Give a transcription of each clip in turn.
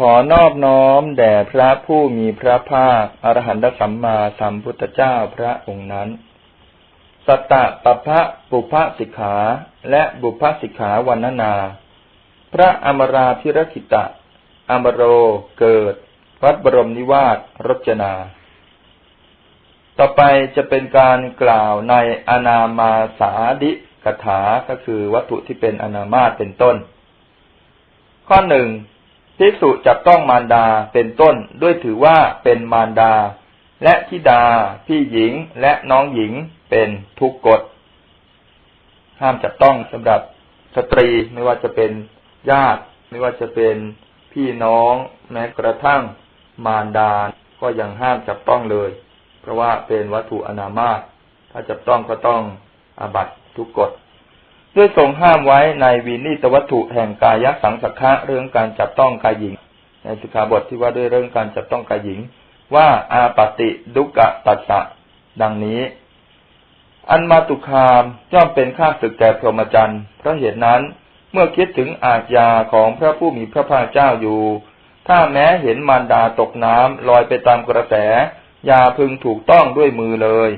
ขอนอบน้อมแด่พระผู้มีพระภาคอรหันตสัมมาสัมพุทธเจ้าพระองค์นั้นสตตะปะพะบุพสิกขาและบุพสิกขาวันนา พระอมราพิรคิตะ อมโรเกิด วัดบรมนิวาสรจนา ต่อไปจะเป็นการกล่าวในอนามาสาดิกถาก็คือวัตถุที่เป็นอนามาตเป็นต้น ข้อหนึ่ง ภิกษุจับต้องมารดาเป็นต้นด้วยถือว่าเป็นมารดา และธิดา พี่หญิงและน้องหญิงเป็นทุกกฎ ห้ามจับต้องสำหรับสตรีไม่ว่าจะเป็นญาติ ไม่ว่าจะเป็นพี่น้องแม้กระทั่งมารดา ก็ยังห้ามจับต้องเลย เพราะว่าเป็นวัตถุอนามาตถ้าจับต้องก็ต้องอาบัตทุกกฎ ด้วยทรงห้ามไว้ในวินิตวัตถุแห่งกายสังสักขะเรื่องการจับต้องกายหญิง ในสิกขาบทที่ว่าด้วยเรื่องการจับต้องกายหญิง ว่าอาปติดุกะตัสสะดังนี้ อันมาตุคามย่อมเป็นข้าศึกแก่พรหมจรรย์เพราะเหตุนั้นเมื่อคิดถึงอาญาของพระผู้มีพระภาคเจ้าอยู่ ถ้าแม้เห็นมารดาตกน้ำลอยไปตามกระแส อย่าพึงถูกต้องด้วยมือเลย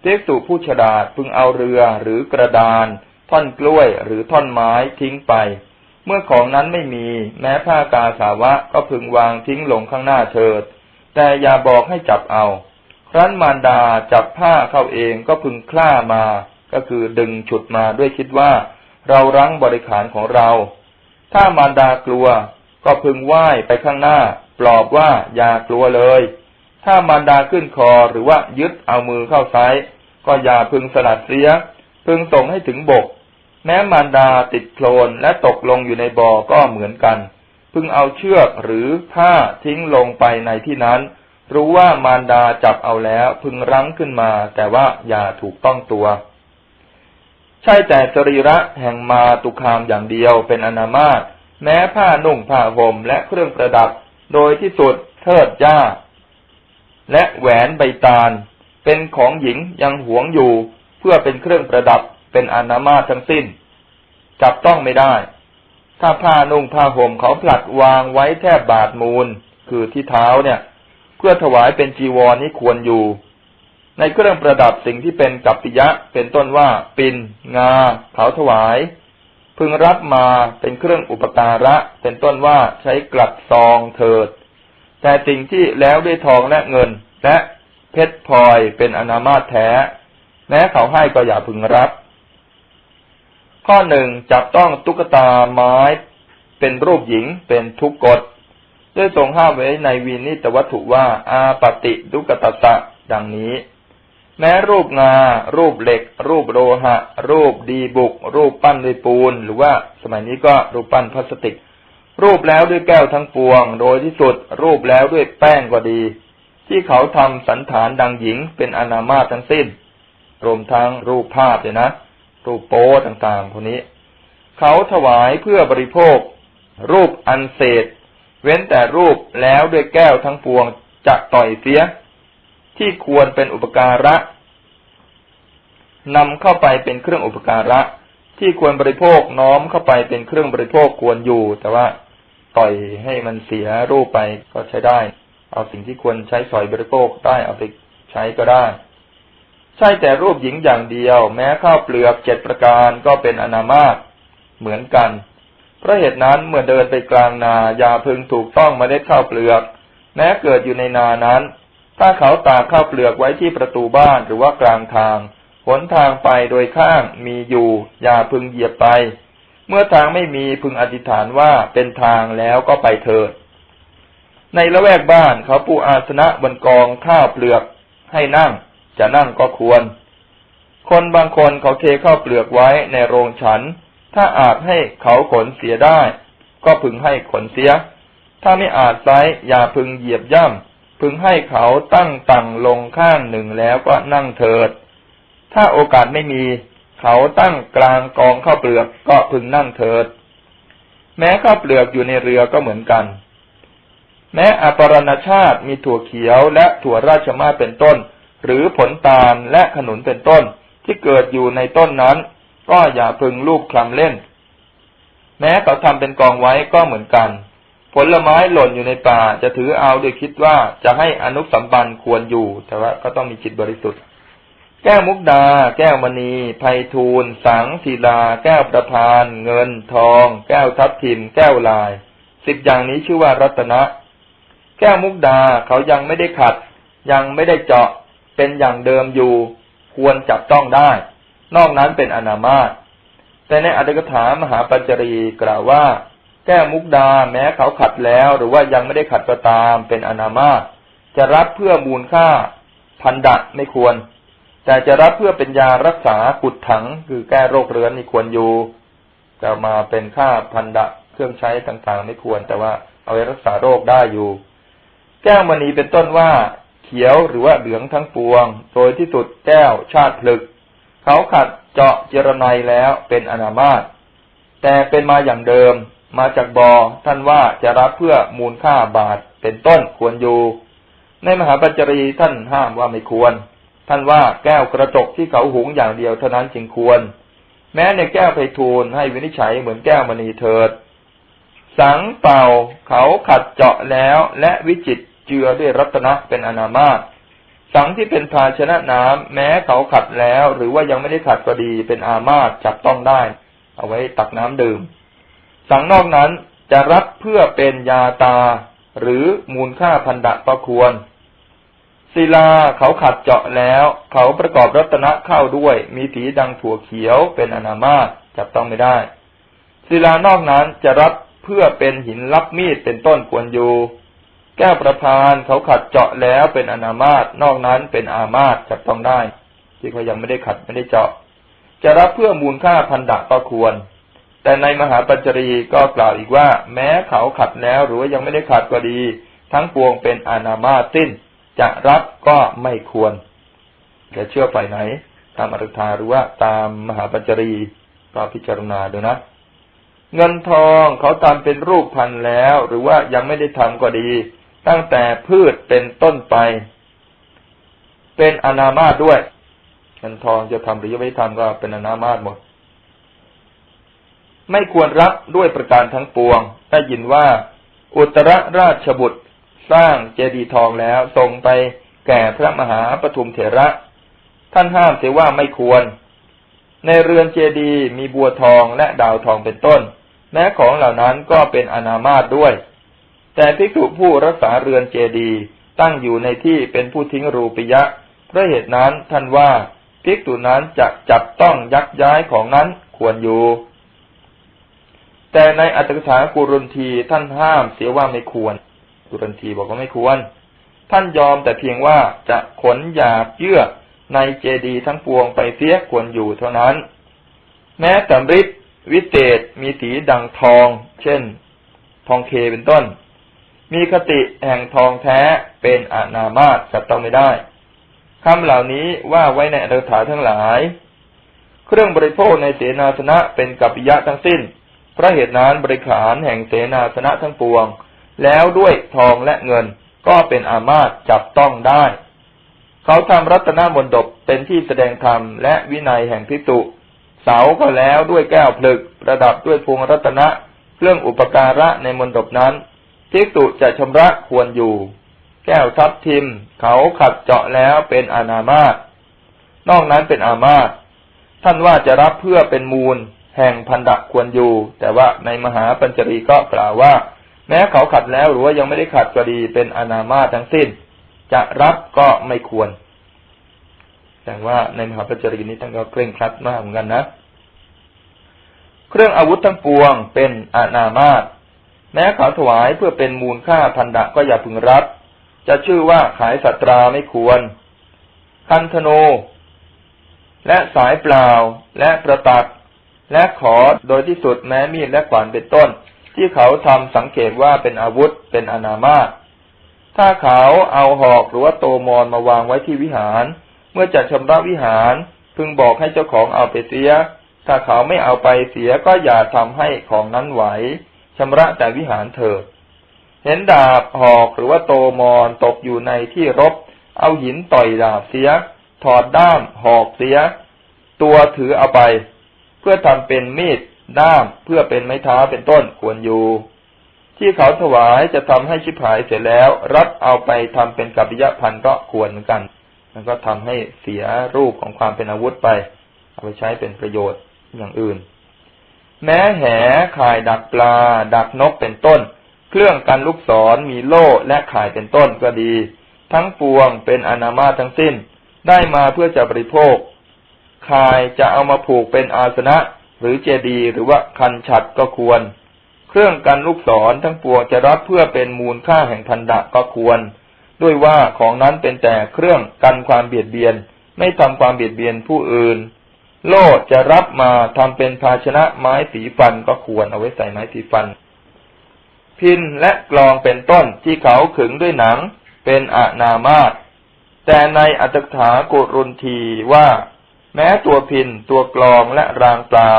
เทกสุผู้ฉลาดพึงเอาเรือหรือกระดาน ท่อนกล้วยหรือท่อนไม้ทิ้งไป เมื่อของนั้นไม่มีแม้ผ้ากาสาวะก็พึงวางทิ้งลงข้างหน้าเถิด แต่อย่าบอกให้จับเอา ครั้นมารดาจับผ้าเข้าเองก็พึงคล้ามา ก็คือดึงฉุดมาด้วยคิดว่า เรารั้งบริขารของเรา ถ้ามารดากลัวก็พึงไหว้ไปข้างหน้า ปลอบว่าอย่ากลัวเลย ถ้ามารดาขึ้นคอหรือว่ายึดเอามือเข้าซ้าย ก็อย่าพึงสลัดเสีย พึงส่งให้ถึงบก แม้มารดาติดโคลนและตกลงอยู่ในบ่อก็เหมือนกัน พึงเอาเชือกหรือผ้าทิ้งลงไปในที่นั้น รู้ว่ามารดาจับเอาแล้วพึงรั้งขึ้นมา แต่ว่าอย่าถูกต้องตัว ใช่แต่สรีระแห่งมาตุคามอย่างเดียวเป็นอนามาตแม้ผ้านุ่งผ้าห่มและเครื่องประดับ โดยที่สุดเทิดจ้า และแหวนใบตาล เป็นของหญิงยังหวงอยู่ เพื่อเป็นเครื่องประดับเป็นอนามาตทั้งสิ้น จับต้องไม่ได้ ถ้าผ้านุ่งผ้าห่มเขาผลัดวางไว้แทบบาดมูล คือที่เท้าเนี่ย เพื่อถวายเป็นจีวรนี้ควรอยู่ ในเครื่องประดับสิ่งที่เป็นกัปปิยะ เป็นต้นว่า ปินงา เขาถวาย พึงรับมาเป็นเครื่องอุปการะ เป็นต้นว่าใช้กลัดซองเถิด แต่สิ่งที่แล้วด้วยทองและเงิน และเพชรพลอยเป็นอนามาตแท้ แม้เขาให้ก็อย่าพึงรับ ข้อหนึ่งจับต้องตุ๊กตาไม้เป็นรูปหญิงเป็นทุกกฎด้วยทรงห้ามไว้ในวินิตวัตถุว่า อาปติทุกตตะ ดังนี้ แม้รูปงา รูปเหล็ก รูปโลหะ รูปดีบุก รูปปั้นด้วยปูน หรือว่าสมัยนี้ก็รูปปั้นพลาสติก รูปแล้วด้วยแก้วทั้งปวง โดยที่สุด รูปแล้วด้วยแป้งก็ดี ที่เขาทำสันฐานดังหญิงเป็นอนามาทั้งสิ้น รวมทั้งรูปภาพเลยนะ รูปโป้ต่างๆพวกนี้ เขาถวายเพื่อบริโภค รูปอันเศษ เว้นแต่รูปแล้วด้วยแก้วทั้งปวงจะต่อยเสีย ที่ควรเป็นอุปการะนำเข้าไปเป็นเครื่องอุปการะ ที่ควรบริโภคน้อมเข้าไปเป็นเครื่องบริโภคควรอยู่ แต่ว่าต่อยให้มันเสียรูปไปก็ใช้ได้ เอาสิ่งที่ควรใช้สอยบริโภคได้เอาไปใช้ก็ได้ ใช่แต่รูปหญิงอย่างเดียว แม้ข้าวเปลือกเจ็ดประการก็เป็นอนามาตเหมือนกันเพราะเหตุนั้นเมื่อเดินไปกลางนาอย่าพึงถูกต้องมาได้ข้าวเปลือก แม้เกิดอยู่ในนานั้น ถ้าเขาตากข้าวเปลือกไว้ที่ประตูบ้านหรือว่ากลางทางหนทางไปโดยข้างมีอยู่ อย่าพึงเหยียบไป เมื่อทางไม่มีพึงอธิษฐานว่าเป็นทางแล้วก็ไปเถิด ในละแวกบ้านเขาปูอาสนะบนกองข้าวเปลือกให้นั่ง จะนั่งก็ควร คนบางคนเขาเทข้าวเปลือกไว้ในโรงฉัน ถ้าอาจให้เขาขนเสียได้ ก็พึงให้ขนเสีย ถ้าไม่อาจไซอย่าพึงเหยียบย่ำพึงให้เขาตั้งตังลงข้างหนึ่งแล้วก็นั่งเถิด ถ้าโอกาสไม่มี เขาตั้งกลางกองข้าวเปลือกก็พึงนั่งเถิด แม้ข้าวเปลือกอยู่ในเรือก็เหมือนกันแม้อปรณชาติมีถั่วเขียวและถั่วราชมาเป็นต้น หรือผลตาลและขนุนเป็นต้นที่เกิดอยู่ในต้นนั้น ก็อย่าพึงลูบคลำเล่น แม้เขาทำเป็นกองไว้ก็เหมือนกัน ผลไม้หล่นอยู่ในป่าจะถือเอาโดยคิดว่าจะให้อนุสัมบันควรอยู่ แต่ว่าก็ต้องมีจิตบริสุทธิ์ แก้วมุกดา แก้วมณีไพฑูรย์สังศิลา แก้วประพาน เงิน ทอง แก้วทับทิม แก้วลาย สิบอย่างนี้ชื่อว่ารัตนะ แก้วมุกดาเขายังไม่ได้ขัด ยังไม่ได้เจาะ เป็นอย่างเดิมอยู่ ควรจับต้องได้ นอกนั้นเป็นอนามาตแต่ในอัตถกถามหาปัญจรีกล่าวว่า แก้มุกดาแม้เขาขัดแล้ว หรือว่ายังไม่ได้ขัดก็ตามเป็นอนามาตจะรับเพื่อมูลค่าพันดะไม่ควร แต่จะรับเพื่อเป็นยารักษาขุดถัง คือแก้โรคเรื้อนนี่ควรอยู่จะมาเป็นค่าพันดะเครื่องใช้ต่างๆ ไม่ควร แต่ว่าเอาไว้รักษาโรคได้อยู่ แก้วมณีเป็นต้นว่า เขียวหรือว่าเหลืองทั้งปวง โดยที่สุดแก้วชาติพลึก เขาขัดเจาะเจรไนแล้วเป็นอนามาตแต่เป็นมาอย่างเดิม มาจากบอท่านว่าจะรับเพื่อมูลค่าบาทเป็นต้นควรอยู่ ในมหาปัญจรีท่านห้ามว่าไม่ควร ท่านว่าแก้วกระจกที่เขาหุงอย่างเดียวเท่านั้นจึงควร แม้ในแก้วไพฑูรย์ให้วินิจฉัยเหมือนแก้วมณีเถิด สังเป่าเขาขัดเจาะแล้วและวิจิต เจือด้วยรัตนะเป็นอนามาตสังที่เป็นภาชนะน้ำแม้เขาขัดแล้ว หรือว่ายังไม่ได้ขัดก็ดีเป็นอามาตจับต้องได้ เอาไว้ตักน้ำดื่ม สังนอกนั้นจะรับเพื่อเป็นยาตา หรือมูลค่าพันดะประควรศิลาเขาขัดเจาะแล้ว เขาประกอบรัตนะเข้าด้วย มีสีดังถั่วเขียวเป็นอนามาตจับต้องไม่ได้ศิลานอกนั้นจะรับเพื่อเป็นหินรับมีดเป็นต้นควรอยู่ แก้วประพานเขาขัดเจาะแล้วเป็นอนามาตนอกนั้นเป็นอามาตจับต้องได้ ที่เขายังไม่ได้ขัดไม่ได้เจาะ จะรับเพื่อมูลค่าพันดะก็ควร แต่ในมหาปัญจรีก็กล่าวอีกว่า แม้เขาขัดแล้วหรือว่ายังไม่ได้ขัดก็ดี ทั้งปวงเป็นอนามาตสิ้น จะรับก็ไม่ควรจะเชื่อฝ่ายไหน ตามอริธาหรือว่าตามมหาปัญจรีก็พิจารณาดูนะเงินทองเขาทำเป็นรูปพันแล้ว หรือว่ายังไม่ได้ทำก็ดี ตั้งแต่พืชเป็นต้นไป เป็นอนามาตด้วยเงินทองจะทำหรือไม่ทำก็เป็นอนามาตหมด ไม่ควรรับด้วยประการทั้งปวง ได้ยินว่า อุตรราชบุตรสร้างเจดีย์ทองแล้วส่งไปแก่พระมหาปทุมเถระ ท่านห้ามเสียว่าไม่ควร ในเรือนเจดีย์มีบัวทองและดาวทองเป็นต้น แม้ของเหล่านั้นก็เป็นอนามาตด้วย แต่ภิกษุผู้รักษาเรือนเจดีตั้งอยู่ในที่เป็นผู้ทิ้งรูปิยะเพราะเหตุนั้นท่านว่าภิกษุนั้นจะจับต้องยักย้ายของนั้นควรอยู่ แต่ในอัตถกถากุรุนทีท่านห้ามเสียว่าไม่ควร กุรุนทีบอกว่าไม่ควร ท่านยอมแต่เพียงว่าจะขนหยาบเยื่อในเจดีทั้งปวงไปเสียควรอยู่เท่านั้น แม้แต่ฤทธิ์วิเศษมีสีดังทอง เช่น ทองเคเป็นต้น มีคติแห่งทองแท้เป็นอนามาตจับต้องไม่ได้คำเหล่านี้ว่าไว้ในอัตถาทั้งหลาย เครื่องบริโภคในเสนาสนะเป็นกัปปิยะทั้งสิ้น เพราะเหตุนั้นบริขารแห่งเสนาสนะทั้งปวง แล้วด้วยทองและเงินก็เป็นอามาตจับต้องได้ เขาทำรัตนมนดบเป็นที่แสดงธรรมและวินัยแห่งพิจุเสาก็แล้วด้วยแก้วผลึก ประดับด้วยพวงรัตนะ เครื่องอุปการะในมนดบนั้น ภิกษุจะชำระควรอยู่ แก้วทับทิม เขาขัดเจาะแล้วเป็นอนามาตนอกนั้นเป็นอามาตท่านว่าจะรับเพื่อเป็นมูล แห่งพันดะควรอยู่ แต่ว่าในมหาปัญจรีก็กล่าวว่า แม้เขาขัดแล้วหรือว่ายังไม่ได้ขัดก็ดีเป็นอนามาตทั้งสิ้น จะรับก็ไม่ควร แต่ว่าในมหาปัญจรีนี้ท่านก็เคร่งครัดมากเหมือนกันนะ เครื่องอาวุธทั้งปวงเป็นอนามาต แม้เขาถวายเพื่อเป็นมูลค่าพันดะก็อย่าพึงรับ จะชื่อว่าขายสัตราไม่ควร คันธโน และสายเปล่า และประตัก และขอโดยที่สุดแม้มีดและขวานเป็นต้น ที่เขาทำสังเกตว่าเป็นอาวุธเป็นอนามาตถ้าเขาเอาหอกหรือว่าโตมอนมาวางไว้ที่วิหาร เมื่อจัดชำระวิหาร พึงบอกให้เจ้าของเอาไปเสีย ถ้าเขาไม่เอาไปเสียก็อย่าทำให้ของนั้นไหว ชำระแต่วิหารเถิด เห็นดาบหอกหรือว่าโตมอนตกอยู่ในที่รบ เอาหินต่อยดาบเสีย ถอดด้ามหอกเสีย ตัวถือเอาไป เพื่อทำเป็นมีดด้ามเพื่อเป็นไม้เท้าเป็นต้นควรอยู่ ที่เขาถวายจะทำให้ชิบหายเสร็จแล้ว รัดเอาไปทำเป็นกัปปิยพันก็ควรเหมือนกัน มันก็ทำให้เสียรูปของความเป็นอาวุธไป เอาไปใช้เป็นประโยชน์อย่างอื่น แม้แหข่ายดักปลา ดักนกเป็นต้น เครื่องกันลูกศรมีโล่และข่ายเป็นต้นก็ดี ทั้งปวงเป็นอนามาทั้งสิ้น ได้มาเพื่อจะบริโภคข่ายจะเอามาผูกเป็นอาสนะ หรือเจดีหรือว่าคันฉัดก็ควร เครื่องกันลูกศรทั้งปวงจะรับเพื่อเป็นมูลค่าแห่งพันดะก็ควร ด้วยว่าของนั้นเป็นแต่เครื่องกันความเบียดเบียน ไม่ทำความเบียดเบียนผู้อื่น โล่จะรับมาทำเป็นภาชนะไม้สีฟันก็ควรเอาไว้ใส่ไม้สีฟัน พินและกลองเป็นต้นที่เขาขึงด้วยหนังเป็นอนามาตแต่ในอัตถาโกรุนทีว่า แม้ตัวพินตัวกลองและรางเปล่า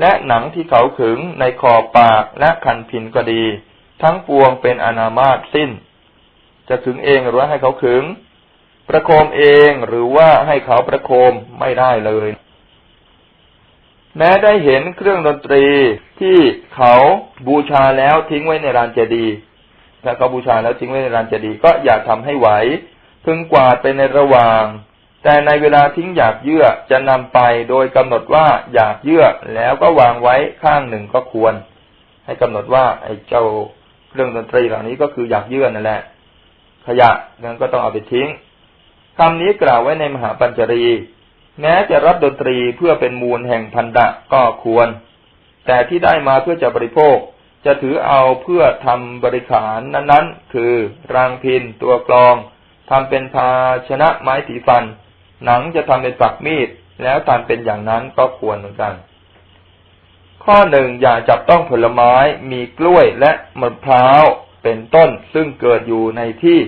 และหนังที่เขาขึงในคอปากและคันพินก็ดี ทั้งปวงเป็นอนามาตสิ้น จะขึงเองหรือให้เขาขึง ประโคมเองหรือว่าให้เขาประโคมไม่ได้เลย แม้ได้เห็นเครื่องดนตรีที่เขาบูชาแล้วทิ้งไว้ในลานเจดีย์ถ้าเขาบูชาแล้วทิ้งไว้ในลานเจดีย์ก็อย่าทำให้ไหวพึงกวาดไปในระหว่าง แต่ในเวลาทิ้งหยากเยื่อจะนำไปโดยกำหนดว่าหยากเยื่อแล้วก็วางไว้ข้างหนึ่งก็ควร ให้กำหนดว่าไอ้เจ้าเครื่องดนตรีเหล่านี้ก็คือหยากเยื่อนั่นแหละ ขยะนั้นก็ต้องเอาไปทิ้งคำนี้กล่าวไว้ในมหาปัญจรี แม้จะรับดนตรีเพื่อเป็นมูลแห่งพันดะก็ควร แต่ที่ได้มาเพื่อจะบริโภค จะถือเอาเพื่อทำบริขารนั้นๆ คือ รางพินตัวกลองทำเป็นภาชนะไม้สีฟัน หนังจะทำเป็นปักมีด แล้วทำเป็นอย่างนั้นก็ควรเหมือนกัน ข้อหนึ่งอย่าจับต้องผลไม้มีกล้วยและมะพร้าวเป็นต้นซึ่งเกิดอยู่ในที่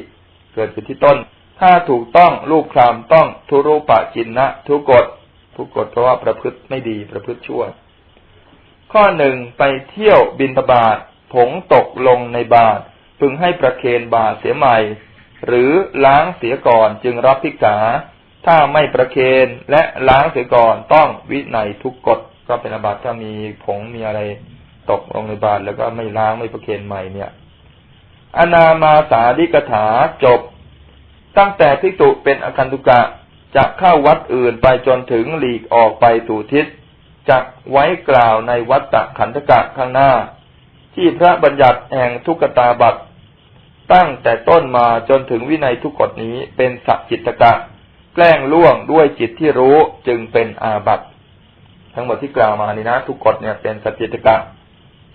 เกิดอยู่ที่ต้น ถ้าถูกต้องลูกครามต้องทุรุปะจินนะทุกฎทุกกฎเพราะว่าประพฤติไม่ดีประพฤติชั่ว ข้อหนึ่งไปเที่ยวบินทบาทผงตกลงในบาทพึงให้ประเคนบาทเสียใหม่ หรือล้างเสียก่อนจึงรับพิกษา ถ้าไม่ประเคนและล้างเสียก่อนต้องวินัยทุกกฎก็เป็นอาบัติถ้ามีผงมีอะไรตกลงในบาตรแล้วก็ไม่ล้างไม่ประเคนใหม่เนี่ยอนามาสาดิกถาจบ ตั้งแต่พิจุเป็นอคันตุกะจะเข้าวัดอื่นไปจนถึงหลีกออกไปสู่ทิศจักไว้กล่าวในวัดตะขันธกะข้างหน้า ที่พระบัญญัติแห่งทุกตาบัตตั้งแต่ต้นมาจนถึงวินัยทุกกฎนี้เป็นสัจจิตกะ แกล้งล่วงด้วยจิตที่รู้จึงเป็นอาบัตทั้งหมดที่กล่าวมานี่นะ ทุกกฎเนี่ยเป็นสัจจิตกะ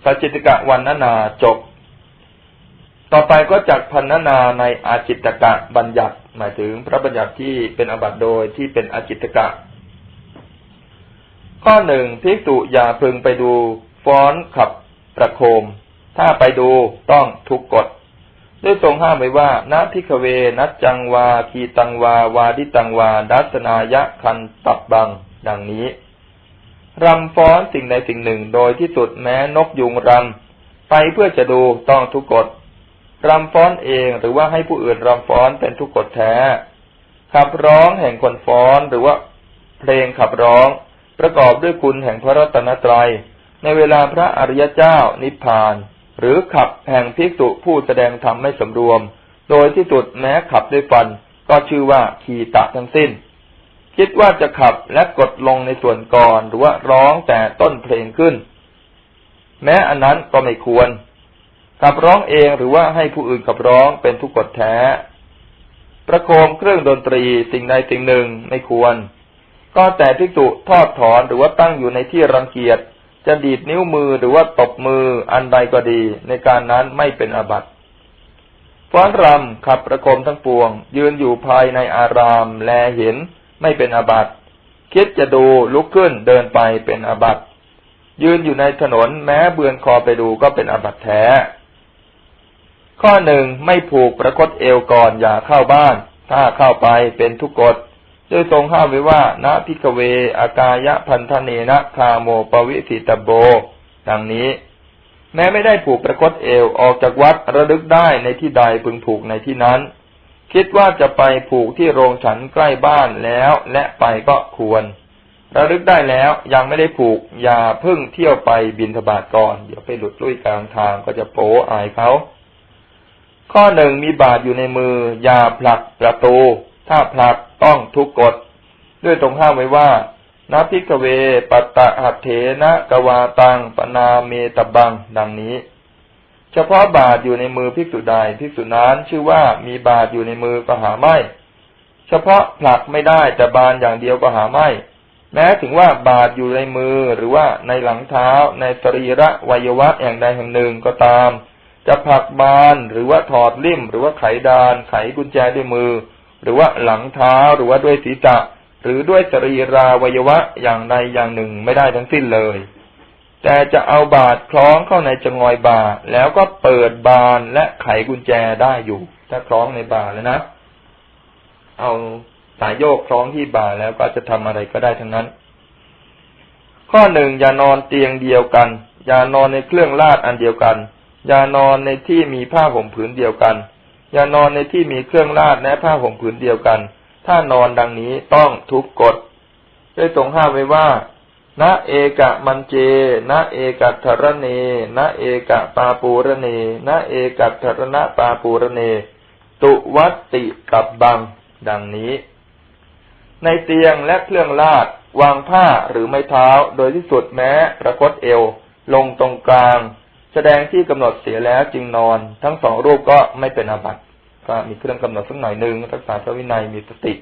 สัจจิตกะวันนานาจบ ต่อไปก็จักพันนาในอาจิตกะบัญญัติ หมายถึงพระบัญญัติที่เป็นอบัตโดยที่เป็นอาจิตกะ ข้อหนึ่งภิกษุอย่าพึงไปดูฟ้อนขับประโคม ถ้าไปดูต้องทุกกฎด้วยทรงห้ามไว้ว่านาพิกเว นัจจังวา คีตังวา วาดิตังวา ดัสนายะคันตับบัง ดังนี้ รำฟ้อนสิ่งใดสิ่งหนึ่งโดยที่สุดแม้นกยุงรำ ไปเพื่อจะดูต้องทุกกฎ รำฟ้อนเองหรือว่าให้ผู้อื่นรำฟ้อนเป็นทุกกฎแท้ ขับร้องแห่งคนฟ้อนหรือว่าเพลงขับร้อง ประกอบด้วยคุณแห่งพระรัตนตรัย ในเวลาพระอริยเจ้านิพพาน หรือขับแห่งภิกษุผู้แสดงธรรมไม่สำรวม โดยที่สุดแม้ขับด้วยฟัน ก็ชื่อว่าขีตะทั้งสิ้น คิดว่าจะขับและกดลงในส่วนก่อนหรือว่าร้องแต่ต้นเพลงขึ้น แม้อันนั้นก็ไม่ควร ขับร้องเองหรือว่าให้ผู้อื่นขับร้องเป็นทุกกฎแท้ ประโคมเครื่องดนตรีสิ่งใดสิ่งหนึ่งไม่ควร ก็แต่ภิกษุทอดถอนหรือว่าตั้งอยู่ในที่รังเกียจจะดีดนิ้วมือหรือว่าตบมืออันใดก็ดีในการนั้นไม่เป็นอาบัติฟ้อนรำขับประคมทั้งปวง ยืนอยู่ภายในอาราม แลเห็นไม่เป็นอาบัติคิดจะดูลุกขึ้นเดินไปเป็นอาบัติยืนอยู่ในถนนแม้เบือนคอไปดูก็เป็นอาบัติแท้ ข้อหนึ่งไม่ผูกประคตเอวก่อนอย่าเข้าบ้าน ถ้าเข้าไปเป็นทุกกฎโดยทรงห้ามไว้ว่าณพิกเว อากายะพันธเนนะคาโมปวิสิตโบ ดังนี้ แม้ไม่ได้ผูกประคตเอวออกจากวัดระลึกได้ในที่ใดพึงผูกในที่นั้น คิดว่าจะไปผูกที่โรงฉันใกล้บ้านแล้วและไปก็ควร ระลึกได้แล้วยังไม่ได้ผูก อย่าเพิ่งเที่ยวไปบินทบาทก่อน เดี๋ยวไปหลุดลุ่ยกลางทางก็จะโป๊อายเขา ข้อหนึ่งมีบาทอยู่ในมือ อย่าผลักประตู ถ้าผลักต้องทุกกฎ ด้วยตรงห้ามไว้ว่านาพิกเวปตะหัตเถนะกวาตังปนาเมตบัง ดังนี้ เฉพาะบาทอยู่ในมือภิกษุใดภิกษุนั้นชื่อว่ามีบาทอยู่ในมือก็หาไม่ เฉพาะผลักไม่ได้แต่บานอย่างเดียวก็หาไม่แม้ถึงว่าบาทอยู่ในมือหรือว่าในหลังเท้าในสรีระวัยวะอย่างใดแห่งหนึ่งก็ตาม จะผลักบานหรือว่าถอดลิ่ม หรือว่าไขดาน ไขกุญแจด้วยมือ หรือว่าหลังเท้าหรือว่าด้วยศีรษะ หรือด้วยสรีราวัยวะอย่างใดอย่างหนึ่งไม่ได้ทั้งสิ้นเลย แต่จะเอาบาดคล้องเข้าในจงอยบาแล้วก็เปิดบานและไขกุญแจได้อยู่ ถ้าคล้องในบาแล้วนะ เอาสายโยกคล้องที่บาแล้วก็จะทำอะไรก็ได้ทั้งนั้น ข้อหนึ่งอย่านอนเตียงเดียวกัน อย่านอนในเครื่องลาดอันเดียวกัน อย่านอนในที่มีผ้าห่มผืนเดียวกัน อย่านอนในที่มีเครื่องลาดและผ้าห่มผืนเดียวกัน ถ้านอนดังนี้ต้องทุกกฎได้ทรงห้ามไว้ว่าณเอกะมันเจณเอกะทรเนณเอกะปาปูระเนณเอกะทรณะปาปูระเน ตุวัตติกับบัง ดังนี้ ในเตียงและเครื่องลาดวางผ้าหรือไม้เท้า โดยที่สุดแม้ประคตเอว ลงตรงกลาง แสดงที่กำหนดเสียแล้วจึงนอน ทั้งสองรูปก็ไม่เป็นอาบัติก็มีเครื่องกำหนดสักหน่อยหนึ่งรักษาพระวินัยมีสติ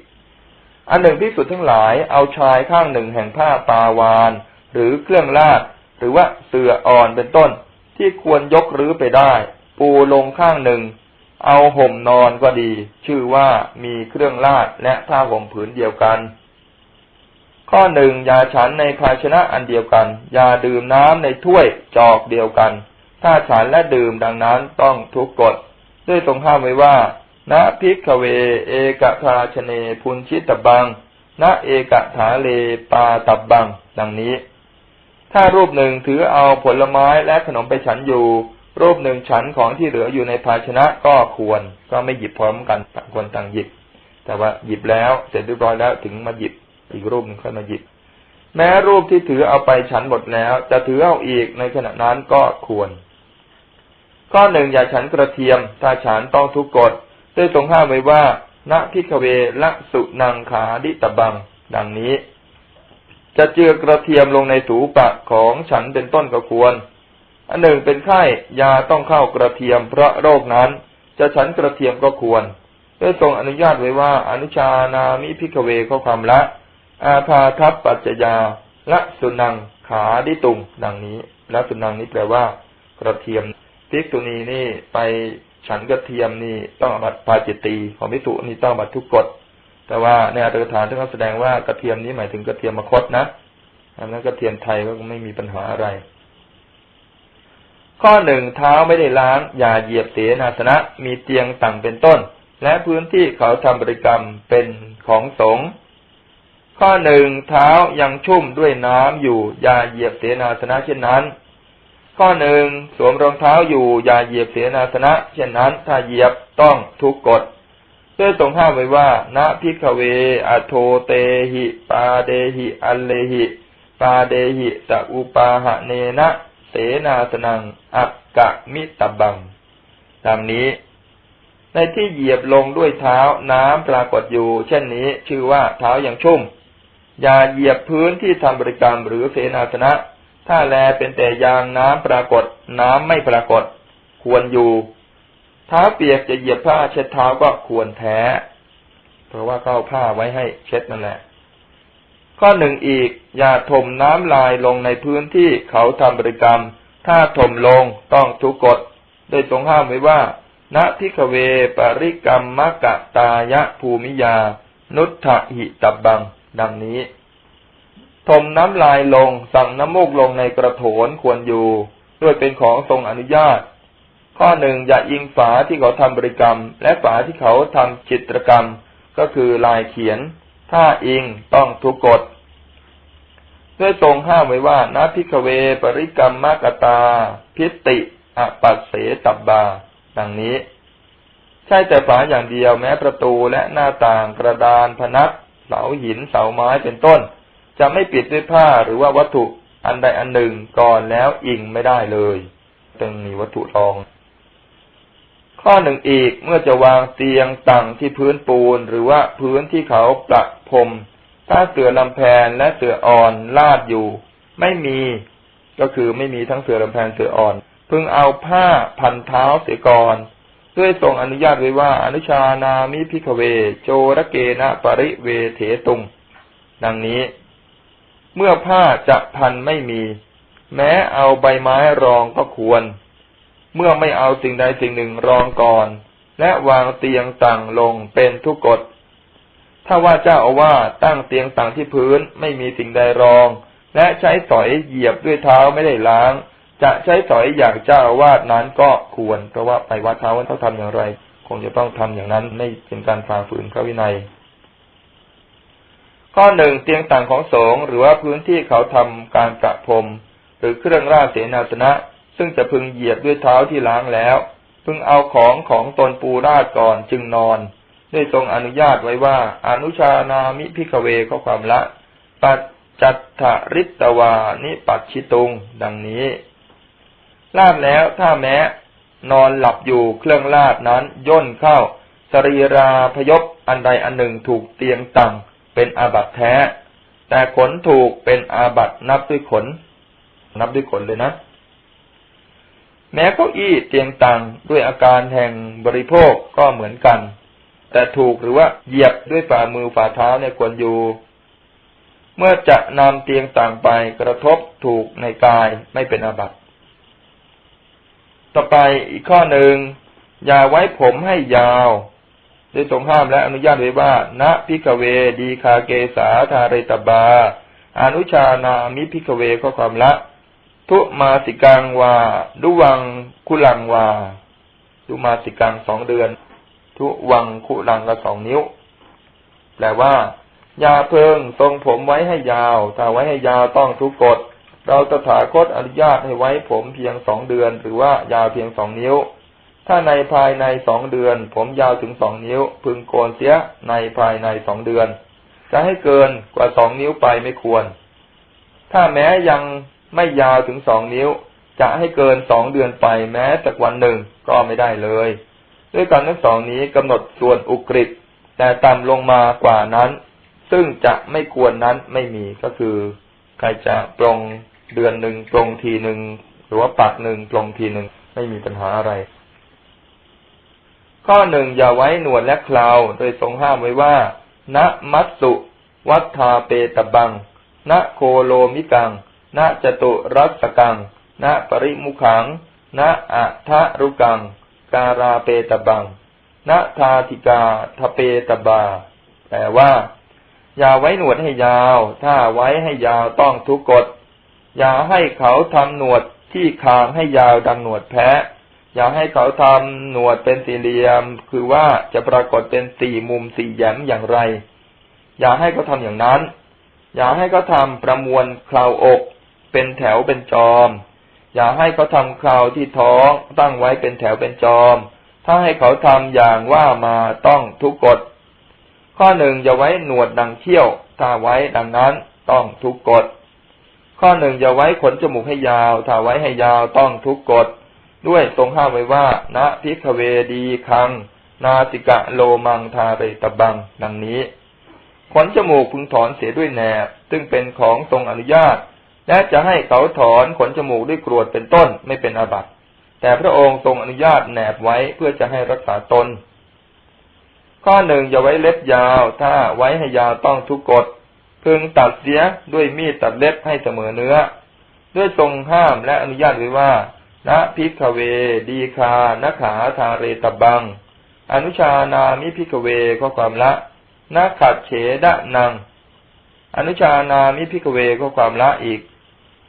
อันหนึ่งที่สุดทั้งหลายเอาชายข้างหนึ่งแห่งผ้าปาวาน หรือเครื่องลาดหรือว่าเสื่ออ่อนเป็นต้น ที่ควรยกรื้อไปได้ ปูลงข้างหนึ่ง เอาห่มนอนก็ดี ชื่อว่ามีเครื่องลาดและผ้าห่มผืนเดียวกัน ข้อหนึ่งยาฉันในภาชนะอันเดียวกันยาดื่มน้ำในถ้วยจอกเดียวกัน ถ้าฉันและดื่มดังนั้นต้องทุกกฎด้วยทรงห้ามไว้ว่าณพิกเว เอกทาชเนพุนชิตบังณเอกถาเลปาตับบัง ดังนี้ ถ้ารูปหนึ่งถือเอาผลไม้และขนมไปฉันอยู่ รูปหนึ่งฉันของที่เหลืออยู่ในภาชนะก็ควร ก็ไม่หยิบพร้อมกันต่างคนต่างหยิบ แต่ว่าหยิบแล้วเสร็จเรียบร้อยแล้วถึงมาหยิบ อีกรูปหนึ่งค่อยมาหยิบ แม้รูปที่ถือเอาไปฉันหมดแล้ว จะถือเอาอีกในขณะนั้นก็ควร ข้อหนึ่งอย่าฉันกระเทียม ถ้าฉันต้องทุกกฎได้ทรงห้ามไว้ว่าณพิกเวละสุนังขาดิตบัง ดังนี้ จะเจือกระเทียมลงในถูปะของฉันเป็นต้นก็ควร อันหนึ่งเป็นไข้ยาต้องเข้ากระเทียมเพราะโรคนั้น จะฉันกระเทียมก็ควรได้ทรงอนุญาตไว้ว่า อนุชานามิพิกเวข้อความละ อาภาทัพปัจจยาละสุนังขาดิตุง ดังนี้ละสุนังนี้แปลว่ากระเทียม ภิกษุณีนี่ไปฉันกระเทียมนี่ต้องบัตรปาจิตตีของภิกษุนี่ต้องบัตรทุกกฎแต่ว่าในอัตถกถาท่านก็แสดงว่ากระเทียมนี้หมายถึงกระเทียมมคตนะอันนั้นกระเทียมไทยก็ไม่มีปัญหาอะไร ข้อหนึ่งเท้าไม่ได้ล้างอย่าเหยียบเสนาสนะมีเตียงต่างเป็นต้น และพื้นที่เขาทำบริกรรมเป็นของสงฆ์ข้อหนึ่งเท้ายังชุ่มด้วยน้ำอยู่อย่าเหยียบเสนาสนะเช่นนั้น ข้อหนึ่งสวมรองเท้าอยู่อย่าเหยียบเสนาสนะ เช่นนั้นถ้าเหยียบต้องทุกกฎด้วยตรงห้ามไว้ว่าณพิกเว อโทเตหิ ปาเดหิ อัลเลหิ ปาเดหิตะอุปาหะเนนะ เสนาสนัง อักกะมิตบังดังนี้ ในที่เหยียบลงด้วยเท้าน้ำปรากฏอยู่ เช่นนี้ชื่อว่าเท้ายังชุ่ม อย่าเหยียบพื้นที่ทำบริกรรมหรือเสนาสนะ ถ้าแลเป็นแต่ยางน้ำปรากฏ น้ำไม่ปรากฏ ควรอยู่เท้าเปียกจะเหยียบผ้าเช็ดเท้าก็ควรแท้ เพราะว่าเขาาผ้าไว้ให้เช็ดนั่นแหละ ข้อหนึ่งอีก อย่าถมน้ำลายลงในพื้นที่เขาทำบริกรรม ถ้าถมลงต้องทุกกฎโดยทรงห้ามไว้ว่าณทิกเวปริกรรมมะกะตายะภูมิยา นุทธหิตับบัง ดังนี้ ถมน้ำลายลง สั่งน้ำมูกลงในกระโถนควรอยู่ ด้วยเป็นของทรงอนุญาต ข้อหนึ่งอย่าอิงฝาที่เขาทำบริกรรม และฝาที่เขาทำจิตรกรรม ก็คือลายเขียน ถ้าอิงต้องทุกกฎด้วยทรงห้ามไว้ว่านาพิกเว ปริกรรมมากตา พิติอปัสเสตับบา ดังนี้ ใช่แต่ฝาอย่างเดียวแม้ประตูและหน้าต่างกระดานพนักเสาหินเสาไม้เป็นต้น จะไม่ปิดด้วยผ้าหรือว่าวัตถุอันใดอันหนึ่งก่อนแล้วอิงไม่ได้เลยต้งมีวัตถุรอง ข้อหนึ่งอีกเมื่อจะวางเตียงตั้งที่พื้นปูนหรือว่าพื้นที่เขาประพรมถ้าเสือลำแพนและเสืออ่อนลาดอยู่ ไม่มีก็คือไม่มีทั้งเสือลำแพนเสืออ่อน พึงเอาผ้าพันเท้าเสียก่อนด้วยทรงอนุญาตไว้ว่าอนุชานามิพิกเว โจระเกนะปริเวเถตุง ดังนี้ เมื่อผ้าจะพันไม่มี แม้เอาใบไม้รองก็ควร เมื่อไม่เอาสิ่งใดสิ่งหนึ่งรองก่อน และวางเตียงต่างลงเป็นทุกกฎ ถ้าว่าเจ้าอาว่าตั้งเตียงต่างที่พื้นไม่มีสิ่งใดรอง และใช้สอยเหยียบด้วยเท้าไม่ได้ล้าง จะใช้สอยอย่างเจ้าอาวาสนั้นก็ควร เพราะว่าไปวัดเท้าว่าเขาทำอย่างไร คงจะต้องทำอย่างนั้นไม่เป็นการฝ่าฝืนพระวินัย ข้อหนึ่งเตียงต่างของสงฆ์หรือว่าพื้นที่เขาทำการประพรมหรือเครื่องราชเสนาสนะ ซึ่งจะพึงเหยียบด้วยเท้าที่ล้างแล้ว พึงเอาของของตนปูราดก่อนจึงนอนด้วยทรงอนุญาตไว้ว่า อนุชานามิพิกเวข้อความละ ปัจจัตถริตวานิปัจชิตุง ดังนี้ ลาดแล้วถ้าแม้ นอนหลับอยู่เครื่องลาดนั้นย่นเข้า สรีราพยพอันใดอันหนึ่งถูกเตียงตัง เป็นอาบัตแท้ แต่ขนถูกเป็นอาบัตนับด้วยขน นับด้วยขนเลยนะ แม้เก้าอี้เตียงตังด้วยอาการแห่งบริโภคก็เหมือนกัน แต่ถูกหรือว่าเหยียบด้วยฝ่ามือฝ่าเท้าเนี่ยควรอยู่ เมื่อจะนำเตียงต่างไปกระทบถูกในกายไม่เป็นอาบัติต่อไปอีกข้อหนึ่งอย่าไว้ผมให้ยาว ได้ทรงห้ามและอนุญาตไว้ว่า ณพิกเว ดีคาเกสาธาเรตบา อนุชานามิพิกเวข้อความละทุมาสิกังวา ดุวังคุลังวาดุมาสิกังสองเดือน ทุวังคุลังก็สองนิ้ว แปลว่าอย่าเพิงทรงผมไว้ให้ยาว ถ้าไว้ให้ยาวต้องทุกกฎ เราตถาคตอนุญาตให้ไว้ผมเพียงสองเดือน หรือว่ายาวเพียงสองนิ้ว ถ้าในภายในสองเดือน ผมยาวถึงสองนิ้ว พึงโกนเสียในภายในสองเดือน จะให้เกินกว่าสองนิ้วไปไม่ควร ถ้าแม้ยังไม่ยาวถึงสองนิ้ว จะให้เกินสองเดือนไปแม้แต่วันหนึ่งก็ไม่ได้เลย ด้วยการทั้งสองนี้กำหนดส่วนอุกฤษแต่ต่ำลงมากว่านั้น ซึ่งจะไม่ควรนั้นไม่มีก็คือ ใครจะปรงเดือนหนึ่งตรงทีหนึ่งหรือว่าปักหนึ่งตรงทีหนึ่งไม่มีปัญหาอะไร ข้อหนึ่งอย่าไว้หนวดและคราวโดยทรงห้ามไว้ว่า ณมัตสุวัฏทาเปตบัง ณโคโลมิกัง ณจตุรัสกัง ณปริมุขัง ณอัทะรุกัง การาเปตบัง ณทาธิกาทเปตบา แปลว่า อย่าไว้หนวดให้ยาว ถ้าไว้ให้ยาวต้องทุกกฎ อย่าให้เขาทำหนวดที่คางให้ยาวดังหนวดแพะ อย่าให้เขาทำหนวดเป็นสี่เหลี่ยม คือว่าจะปรากฏเป็นสี่มุมสี่แย้มอย่างไร อย่าให้เขาทำอย่างนั้น อย่าให้เขาทำประมวลคราวอก เป็นแถวเป็นจอม อย่าให้เขาทำคราวที่ท้องตั้งไว้เป็นแถวเป็นจอม ถ้าให้เขาทำอย่างว่ามาต้องทุกกฎข้อหนึ่งอย่าไว้หนวดดังเขี้ยว ถ้าไว้ดังนั้นต้องทุกกฎข้อหนึ่งอย่าไว้ขนจมูกให้ยาว ถ้าไว้ให้ยาวต้องทุกกฎ ด้วยทรงห้ามไว้ว่าณพิกเวดีคัง นาสิกะโลมังทาเรตบัง ดังนี้ขนจมูกพึงถอนเสียด้วยแหนบ ซึ่งเป็นของทรงอนุญาต และจะให้เขาถอนขนจมูกด้วยกรวดเป็นต้นไม่เป็นอาบัติ แต่พระองค์ทรงอนุญาตแหนบไว้เพื่อจะให้รักษาตน ข้อหนึ่งอย่าไว้เล็บยาว ถ้าไว้ให้ยาวต้องทุกกฎพึงตัดเสียด้วยมีดตัดเล็บให้เสมอเนื้อ ด้วยทรงห้ามและอนุญาตไว้ว่า ณพิกเว ดีคานขาทาเรตบัง อนุชานามิพิกเวข้อความละนาขัดเฉดะนัง อนุชานามิพิกเวข้อความละอีก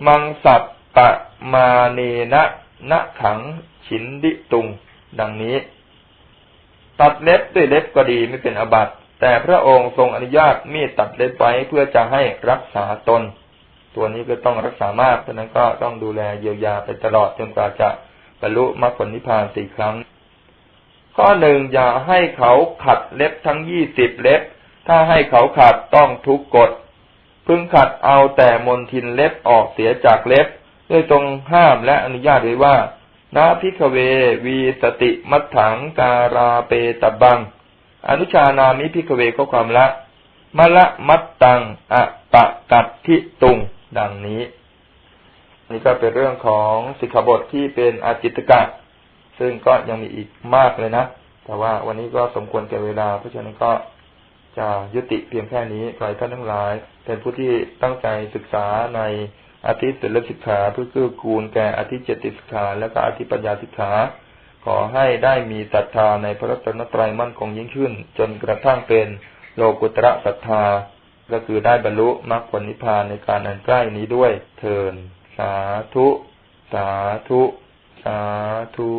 มังสัตปะมาเนนะนะขังฉินดิตุง ดังนี้ ตัดเล็บด้วยเล็บก็ดีไม่เป็นอบัตแต่พระองค์ทรงอนุญาตมีดตัดเล็บไว้เพื่อจะให้รักษาตน ตัวนี้ก็ต้องรักษามากเพราะนั้นก็ต้องดูแลเยียวยาไปตลอดจนกว่าจะบรรลุมรรคผลนิพพานสี่ครั้ง ข้อหนึ่งอย่าให้เขาขัดเล็บทั้งยี่สิบเล็บ ถ้าให้เขาขัดต้องทุกกฎพึงขัดเอาแต่มนทินเล็บออกเสียจากเล็บ ด้วยตรงห้ามและอนุญาตไว้ว่านาพิกเว วีสติมัตถังการาเปตบัง อนุชานามิพิกเวก็ความละมะละมัตตังอะปะกัดทิตุง ดังนี้ นี่ก็เป็นเรื่องของสิกขาบทที่เป็นอาจิตกะ ซึ่งก็ยังมีอีกมากเลยนะ แต่ว่าวันนี้ก็สมควรแก่เวลา เพราะฉะนั้นก็จะยุติเพียงแค่นี้ใครท่านทั้งหลาย เป็นผู้ที่ตั้งใจศึกษาในอาทิตย์เสลสิกขาเพื่อเกื้อกูลแก่อาทิตย์เจติสิกขาและก็อาทิตย์ปัญญาสิกขา ขอให้ได้มีศรัทธาในพระรัตนตรัยมั่นคงยิ่งขึ้น จนกระทั่งเป็นโลกุตระศรัทธา ก็คือได้บรรลุมรรคผลนิพพานในการอันใกล้นี้ด้วยเทินสาธุ สาธุ สาธุ